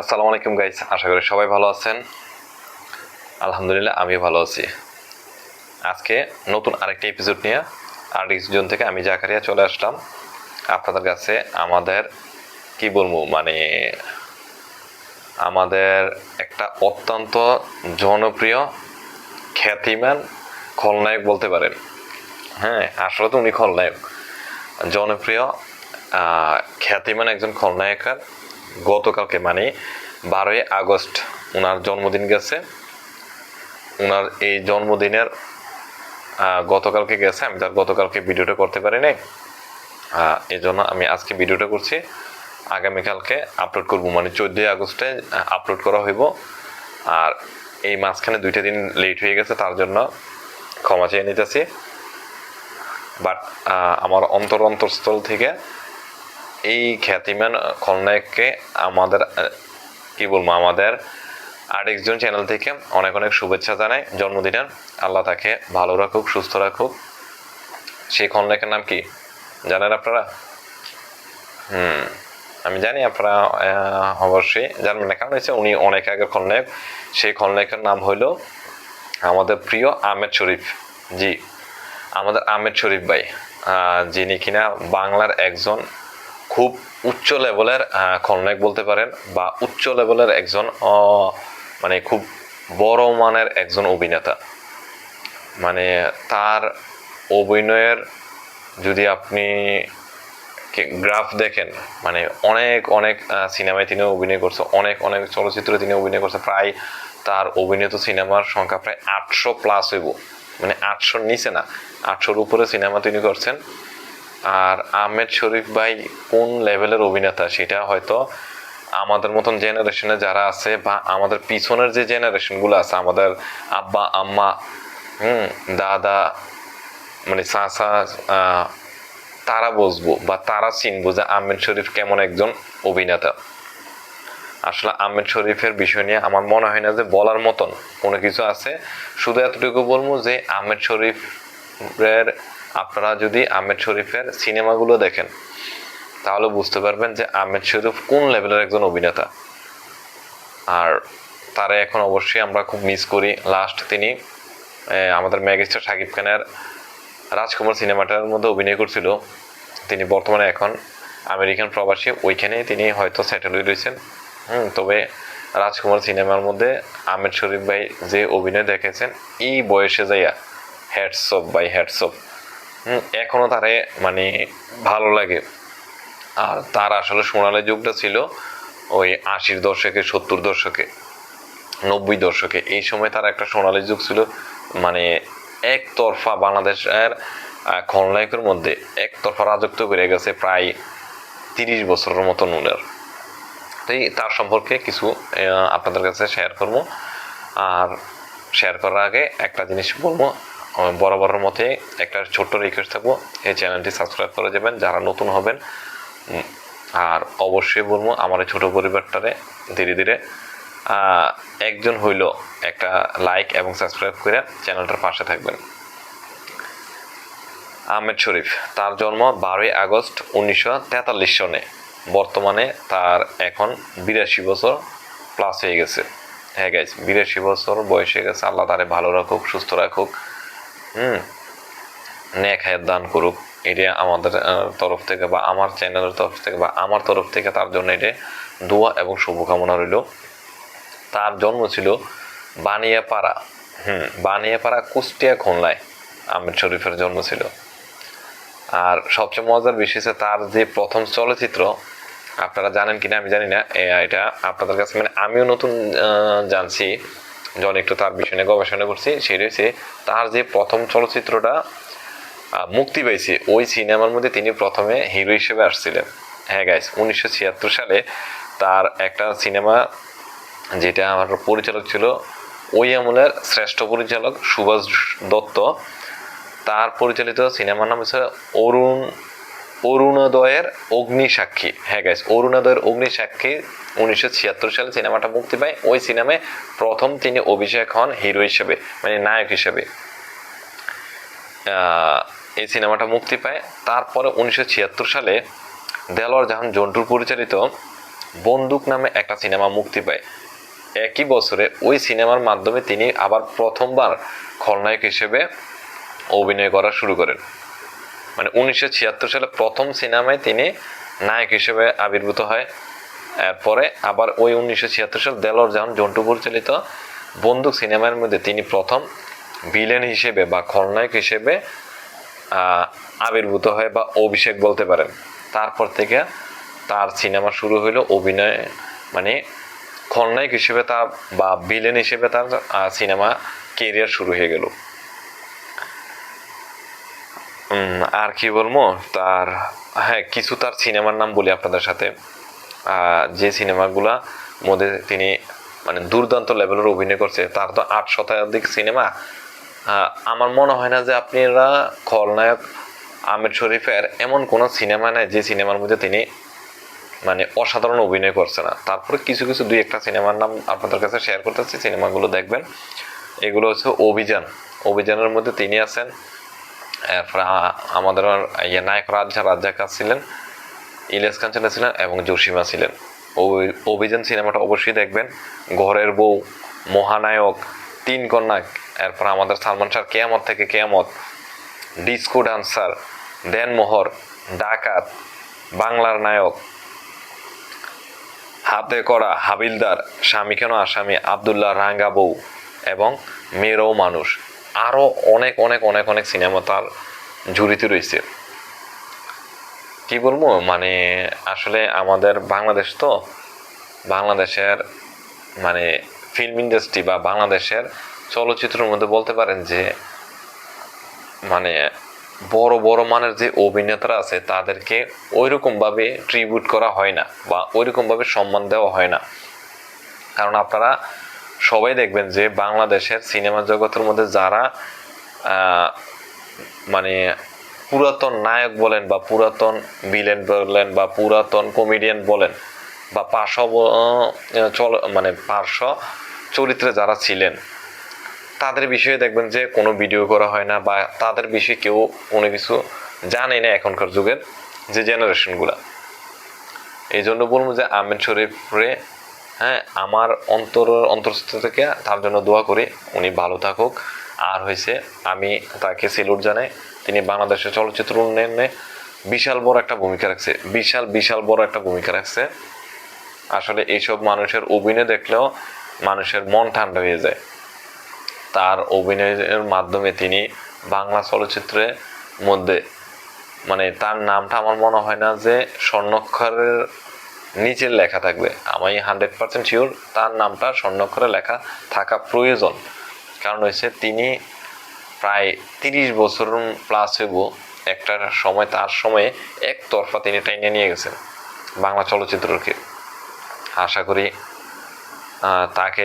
আসসালামু আলাইকুম গাইস আশা করি সবাই ভালো আছেন। আলহামদুলিল্লাহ আমি ভালো আছি। আজকে নতুন আরেকটা এপিসোড নিয়ে আর্টিস্ট জোন থেকে আমি জাকারিয়া চলে আসলাম। আপনাদের কাছে আমাদের, কি বলব মানে আমাদের একটা অত্যন্ত জনপ্রিয় খ্যাতিমান খলনায়ক বলতে পারেন। হ্যাঁ আসলে তো উনি খলনায়ক। জনপ্রিয় খ্যাতিমান একজন খলনায়কের গতকালকে মানে বারোই আগস্ট ওনার জন্মদিন গেছে। ওনার এই জন্মদিনের গতকালকে গেছে, আমি তার গতকালকে ভিডিওটা করতে পারিনি। এই জন্য আমি আজকে ভিডিওটা করছি। আগামীকালকে আপলোড করব মানে চোদ্দোই আগস্টে আপলোড করা হইব। আর এই মাঝখানে দুইটা দিন লেট হয়ে গেছে, তার জন্য ক্ষমা চেয়ে নিতেছি। বাট আমার অন্তর অন্তরস্থল থেকে এই খ্যাতিমান খলনায়ককে আমাদের কি বলব, আমাদের আরেকজন চ্যানেল থেকে অনেক অনেক শুভেচ্ছা জানাই জন্মদিনের আল্লাহ তাকে ভালো রাখুক, সুস্থ রাখুক। সেই খলনায়কের নাম কি? জানেন আপনারা? হুম, আমি জানি আপনারা অবশ্যই জানবেন না। কারণ হচ্ছে উনি অনেক আগের খলনায়ক। সেই খলনায়কের নাম হইল আমাদের প্রিয় আহমেদ শরীফ। জি, আমাদের আহমেদ শরীফ ভাই যিনি কিনা বাংলার একজন খুব উচ্চ লেভেলের খলনায়ক বলতে পারেন বা উচ্চ লেভেলের একজন মানে খুব বড় মানের একজন অভিনেতা। মানে তার অভিনয়ের যদি আপনি গ্রাফ দেখেন মানে অনেক অনেক সিনেমায় তিনি অভিনয় করছে, অনেক অনেক চলচ্চিত্রে তিনি অভিনয় করছে, প্রায় তার অভিনীত সিনেমার সংখ্যা প্রায় আটশো প্লাস হইব। মানে আটশোর নিচে না, আটশোর উপরে সিনেমা তিনি করছেন। আর আহমেদ শরীফ ভাই কোন লেভেলের অভিনেতা? সেটা হয়তো আমাদের মতন জেনারেশনে যারা আছে বা আমাদের পিছনের যে জেনারেশনগুলো আছে, আমাদের আব্বা, আম্মা, হুম, দাদা মানে চাচা তারা বুঝব বা তারা চিনবো যে আহমেদ শরীফ কেমন একজন অভিনেতা। আসলে আহমেদ শরীফের বিষয় নিয়ে আমার মনে হয় না যে বলার মতন কোনো কিছু আছে। শুধু এতটুকু বলব যে আহমেদ শরীফের আপনারা যদি আহমেদ শরীফের সিনেমাগুলো দেখেন, তাহলে বুঝতে পারবেন যে আহমেদ শরীফ কোন লেভেলের একজন অভিনেতা। আর তারা এখন অবশ্যই আমরা খুব মিস করি। লাস্ট তিনি আমাদের ম্যাগিস্টার সাকিব খানের রাজকুমার সিনেমাটার মধ্যে অভিনয় করছিল। তিনি বর্তমানে এখন আমেরিকান প্রবাসী, ওইখানেই তিনি হয়তো সেটেল হয়ে রয়েছেন। হুম, তবে রাজকুমার সিনেমার মধ্যে আহমেদ শরীফ ভাই যে অভিনয় দেখেছেন, এই বয়সে যাইয়া হ্যাটসঅপ বাই হ্যাটসঅপ এখনও তারে মানে ভালো লাগে। আর তার আসলে সোনালী যুগটা ছিল ওই আশির দশকে, সত্তর দশকে, নব্বই দশকে। এই সময় তার একটা সোনালী যুগ ছিল মানে একতরফা বাংলাদেশের খলনায়কের মধ্যে একতরফা রাজত্ব করে গেছে প্রায় তিরিশ বছরের মতো নুনের তাই তার সম্পর্কে কিছু আপনাদের কাছে শেয়ার করব। আর শেয়ার করার আগে একটা জিনিস বলব বরাবরের মতে একটা ছোট্ট রিকোয়েস্ট থাকব, এই চ্যানেলটি সাবস্ক্রাইব করে যাবেন, যারা নতুন হবেন। আর অবশ্যই বলব, আমার ছোট পরিবারটারে ধীরে ধীরে একজন হইল একটা লাইক এবং সাবস্ক্রাইব করে চ্যানেলটার পাশে থাকবেন। আহমেদ শরীফ, তার জন্ম বারোই আগস্ট উনিশশো তেতাল্লিশ সনে। বর্তমানে তার এখন বিরাশি বছর প্লাস হয়ে গেছে। হ্যাঁ গাইজ বিরাশি বছর বয়স গেছে। আল্লাহ তারে ভালো রাখুক, সুস্থ রাখুক। হুম। ন্যাক হায়াত দান করুক, এটা আমাদের তরফ থেকে বা আমার চ্যানেলের তরফ থেকে বা আমার তরফ থেকে তার জন্য এটা দোয়া এবং শুভকামনা রইল। তার জন্ম ছিল বানিয়াপাড়া, হুম, বানিয়াপাড়া কুষ্টিয়া খুলনায়, আহমেদ শরীফের জন্ম ছিল। আর সবচেয়ে মজার বিষয় হচ্ছে তার যে প্রথম চলচ্চিত্র, আপনারা জানেন কিনা আমি জানি না এটা আপনাদের কাছে মানে আমিও নতুন জানছি। যখন একটু তার বিষয় নিয়ে গবেষণা করছি সেটা হচ্ছে তার যে প্রথম চলচ্চিত্রটা মুক্তি পেয়েছে, ওই সিনেমার মধ্যে তিনি প্রথমে হিরো হিসেবে আসছিলেন। হ্যাঁ গাইস উনিশশো ছিয়াত্তর সালে তার একটা সিনেমা যেটা আমার পরিচালক ছিল, ওই আমলের শ্রেষ্ঠ পরিচালক সুভাষ দত্ত, তার পরিচালিত সিনেমার নাম হচ্ছে অরুণ অরুণোদয়ের অগ্নি সাক্ষী। হ্যাঁ গাইস অরুণোদয়ের অগ্নি সাক্ষী উনিশশো ছিয়াত্তর সালে সিনেমাটা মুক্তি পায়। ওই সিনেমায় প্রথম তিনি অভিষেক হন হিরো হিসেবে মানে নায়ক হিসেবে। এই সিনেমাটা মুক্তি পায়। তারপরে উনিশশো ছিয়াত্তর সালে দেলোয়ার জাহান জন্টুর পরিচালিত বন্দুক নামে একটা সিনেমা মুক্তি পায়। একই বছরে ওই সিনেমার মাধ্যমে তিনি আবার প্রথমবার খলনায়ক হিসেবে অভিনয় করা শুরু করেন। মানে উনিশশো ছিয়াত্তর সালে প্রথম সিনেমায় তিনি নায়ক হিসেবে আবির্ভূত হয়। এরপরে আবার ওই উনিশশো ছিয়াত্তর সাল দেলর জাহান জন্টু পরিচালিত বন্দুক সিনেমার মধ্যে তিনি প্রথম ভিলেন হিসেবে বা খলনায়ক হিসেবে আবির্ভূত হয় বা অভিষেক বলতে পারেন। তারপর থেকে তার সিনেমা শুরু হইল অভিনয় মানে খলনায়ক হিসেবে তার বা ভিলেন হিসেবে তার সিনেমা, কেরিয়ার শুরু হয়ে গেল। আর কি বলব? তার হ্যাঁ কিছু তার সিনেমার নাম বলি আপনাদের সাথে। যে সিনেমাগুলা মধ্যে তিনি মানে দুর্দান্ত লেভেলের অভিনয় করছে, তার তো আট শতাধিক সিনেমা। আমার মনে হয় না যে আপনারা খলনায়ক আমির শরীফের এমন কোনো সিনেমা নেই যে সিনেমার মধ্যে তিনি মানে অসাধারণ অভিনয় করছে না। তারপরে কিছু কিছু দুই একটা সিনেমার নাম আপনাদের কাছে শেয়ার করতেছি, সিনেমাগুলো দেখবেন। এগুলো হচ্ছে অভিযান। অভিযানের মধ্যে তিনি আছেন এরপরে আমাদের ইয়ে নায়ক রাজা রাজ্জাকা ছিলেন, ইলিয়াস কাঞ্চনা ছিলেন এবং জসিমা ছিলেন। অভিযান সিনেমাটা অবশ্যই দেখবেন। ঘরের বউ, মহানায়ক, তিন কন্যা, এরপর আমাদের সালমান শাহ, কেয়ামত থেকে কেয়ামত, ডিস্কো ডান্সার দেনমোহর ডাকাত, বাংলার নায়ক, হাতে করা হাবিলদার, স্বামী কেন আসামি, আবদুল্লাহ রাঙ্গা বউ এবং মেয়েরও মানুষ। আরও অনেক অনেক অনেক অনেক সিনেমা তার ঝুড়িতে রয়েছে। কি বলব? মানে আসলে আমাদের বাংলাদেশ তো, বাংলাদেশের মানে ফিল্ম ইন্ডাস্ট্রি বা বাংলাদেশের চলচ্চিত্রের মধ্যে বলতে পারেন যে মানে বড় বড় মানের যে অভিনেতারা আছে, তাদেরকে ওইরকমভাবে ট্রিবিউট করা হয় না বা ওইরকমভাবে সম্মান দেওয়া হয় না। কারণ আপনারা সবাই দেখবেন যে বাংলাদেশের সিনেমা জগতের মধ্যে যারা মানে পুরাতন নায়ক বলেন বা পুরাতন ভিলেন বলেন বা পুরাতন কমেডিয়ান বলেন বা পার্শ্ব চল মানে পার্শ্ব চরিত্রে যারা ছিলেন, তাদের বিষয়ে দেখবেন যে কোনো ভিডিও করা হয় না বা তাদের বিষয়ে কেউ কোনো কিছু জানে না এখনকার যুগের যে জেনারেশনগুলা এই জন্য বলব যে আমিন শরীফ রে হ্যাঁ আমার অন্তর অন্তরস্থ থেকে তার জন্য দোয়া করি, উনি ভালো থাকুক। আর হয়েছে, আমি তাকে সেলুট জানাই, তিনি বাংলাদেশের চলচ্চিত্র উন্নয়নে বিশাল বড় একটা ভূমিকা রাখছে। বিশাল বিশাল বড় একটা ভূমিকা রাখছে। আসলে এইসব মানুষের অভিনয় দেখলেও মানুষের মন ঠান্ডা হয়ে যায়। তার অভিনয়ের মাধ্যমে তিনি বাংলা চলচ্চিত্রের মধ্যে মানে তার নামটা আমার মনে হয় না যে স্বর্ণক্ষরের নিচের লেখা থাকবে। আমি হান্ড্রেড পার্সেন্ট শিওর তার নামটা স্বর্ণক্ষরে লেখা থাকা প্রয়োজন। কারণ হচ্ছে তিনি প্রায় তিরিশ বছর প্লাস হইব। একটা সময়, তার সময়ে একতরফা তিনি টাইনে নিয়ে গেছেন বাংলা চলচ্চিত্রকে। আশা করি তাকে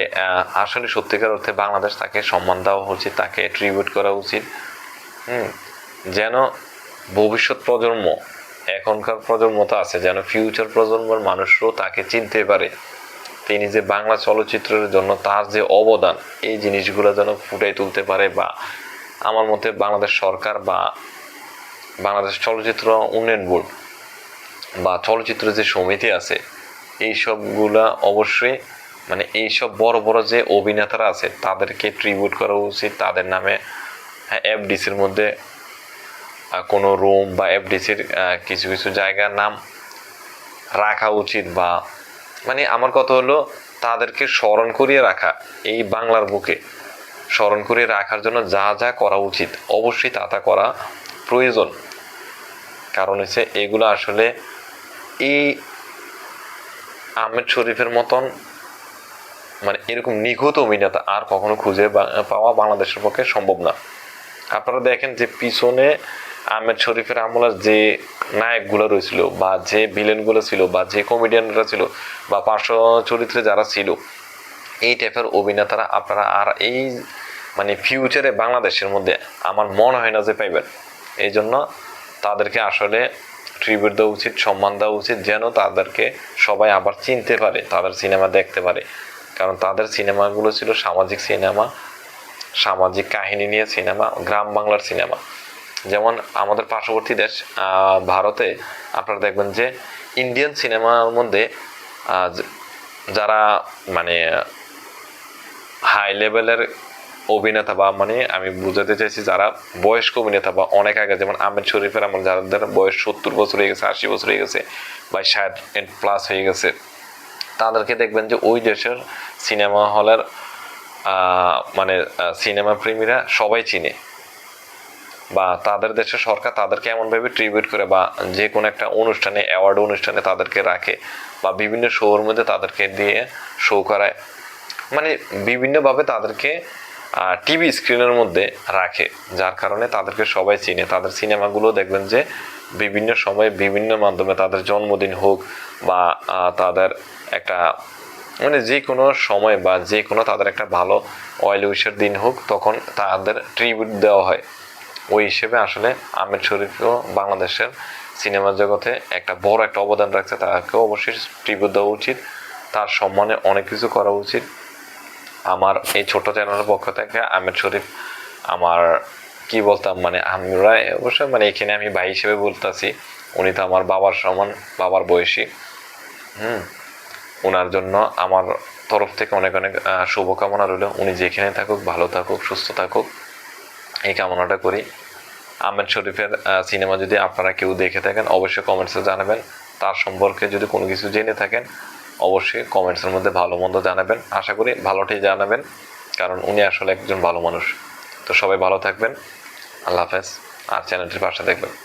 আসলে সত্যিকার অর্থে বাংলাদেশ তাকে সম্মান দেওয়া উচিত, তাকে ট্রিবিউট করা উচিত। হুম, যেন ভবিষ্যৎ প্রজন্ম এখনকার প্রজন্ম তো আছে, যেন ফিউচার প্রজন্মের মানুষও তাকে চিনতে পারে। তিনি যে বাংলা চলচ্চিত্রের জন্য তার যে অবদান, এই জিনিসগুলো যেন ফুটাই তুলতে পারে বা আমার মতে বাংলাদেশ সরকার বা বাংলাদেশ চলচ্চিত্র উন্নয়ন বোর্ড বা চলচ্চিত্র যে সমিতি আছে এই সবগুলা অবশ্যই মানে এইসব বড় বড় যে অভিনেতারা আছে, তাদেরকে ট্রিবিউট করা উচিত। তাদের নামে এফডিসির মধ্যে কোনো রুম বা এফডিসির কিছু কিছু জায়গার নাম রাখা উচিত বা মানে আমার কথা হলো তাদেরকে স্মরণ করিয়ে রাখা, এই বাংলার বুকে স্মরণ করিয়ে রাখার জন্য যা যা করা উচিত অবশ্যই তা তা করা প্রয়োজন। কারণ হচ্ছে এগুলো আসলে এই আহমেদ শরীফের মতন মানে এরকম নিখুঁত অভিনেতা আর কখনো খুঁজে পাওয়া বাংলাদেশের পক্ষে সম্ভব না। আপনারা দেখেন যে পিছনে আহমেদ শরীফের আমলার যে নায়কগুলো রয়েছিল বা যে ভিলেনগুলো ছিল বা যে কমেডিয়ানরা ছিল বা পার্শ্ব চরিত্রে যারা ছিল, এই টাইপের অভিনেতারা আপনারা আর এই মানে ফিউচারে বাংলাদেশের মধ্যে আমার মনে হয় না যে পাইবেন। এই জন্য তাদেরকে আসলে ট্রিবিউট দেওয়া উচিত, সম্মান দেওয়া উচিত, যেন তাদেরকে সবাই আবার চিনতে পারে, তাদের সিনেমা দেখতে পারে। কারণ তাদের সিনেমাগুলো ছিল সামাজিক সিনেমা, সামাজিক কাহিনী নিয়ে সিনেমা, গ্রাম বাংলার সিনেমা। যেমন আমাদের পার্শ্ববর্তী দেশ ভারতে আপনারা দেখবেন যে ইন্ডিয়ান সিনেমার মধ্যে যারা মানে হাই লেভেলের অভিনেতা বা মানে আমি বুঝাতে চাইছি যারা বয়স্ক অভিনেতা বা অনেক আগে, যেমন আহমেদ শরীফের আমার যাদের বয়স সত্তর বছর হয়ে গেছে, আশি বছর হয়ে গেছে বা ষাট প্লাস হয়ে গেছে, তাদেরকে দেখবেন যে ওই দেশের সিনেমা হলের মানে সিনেমা প্রেমীরা সবাই চিনে। বা তাদের দেশের সরকার তাদেরকে এমনভাবে ট্রিবিউট করে বা যে কোনো একটা অনুষ্ঠানে অ্যাওয়ার্ড অনুষ্ঠানে তাদেরকে রাখে বা বিভিন্ন শোর মধ্যে তাদেরকে দিয়ে শো করায়। মানে বিভিন্নভাবে তাদেরকে টিভি স্ক্রিনের মধ্যে রাখে, যার কারণে তাদেরকে সবাই চিনে। তাদের সিনেমাগুলো দেখবেন যে বিভিন্ন সময়ে বিভিন্ন মাধ্যমে তাদের জন্মদিন হোক বা তাদের একটা মানে যে কোনো সময় বা যে কোনো তাদের একটা ভালো অয়েল উইশের দিন হোক, তখন তাদের ট্রিবিউট দেওয়া হয়। ওই হিসেবে আসলে আমির শরীফও বাংলাদেশের সিনেমা জগতে একটা বড় একটা অবদান রাখছে। তাকেও অবশ্যই ট্রিবিউট দেওয়া উচিত। তার সম্মানে অনেক কিছু করা উচিত। আমার এই ছোট চ্যানেলের পক্ষ থেকে আমির শরীফ আমার কি বলতাম মানে আমরা অবশ্যই মানে এখানে আমি ভাই হিসেবে বলতেছি। উনি তো আমার বাবার সমান, বাবার বয়সী। হুম ওনার জন্য আমার তরফ থেকে অনেক অনেক শুভকামনা রইল। উনি যেখানে থাকুক, ভালো থাকুক, সুস্থ থাকুক। এই কামনাটা করি। আহমেদ শরীফের সিনেমা যদি আপনারা কেউ দেখে থাকেন, অবশ্যই কমেন্টসে জানাবেন। তার সম্পর্কে যদি কোনো কিছু জেনে থাকেন, অবশ্যই কমেন্টসের মধ্যে ভালো মন্দ জানাবেন। আশা করি ভালোটাই জানাবেন, কারণ উনি আসলে একজন ভালো মানুষ। তো সবাই ভালো থাকবেন। আল্লাহ হাফেজ। আর চ্যানেলটির পাশে দেখবেন।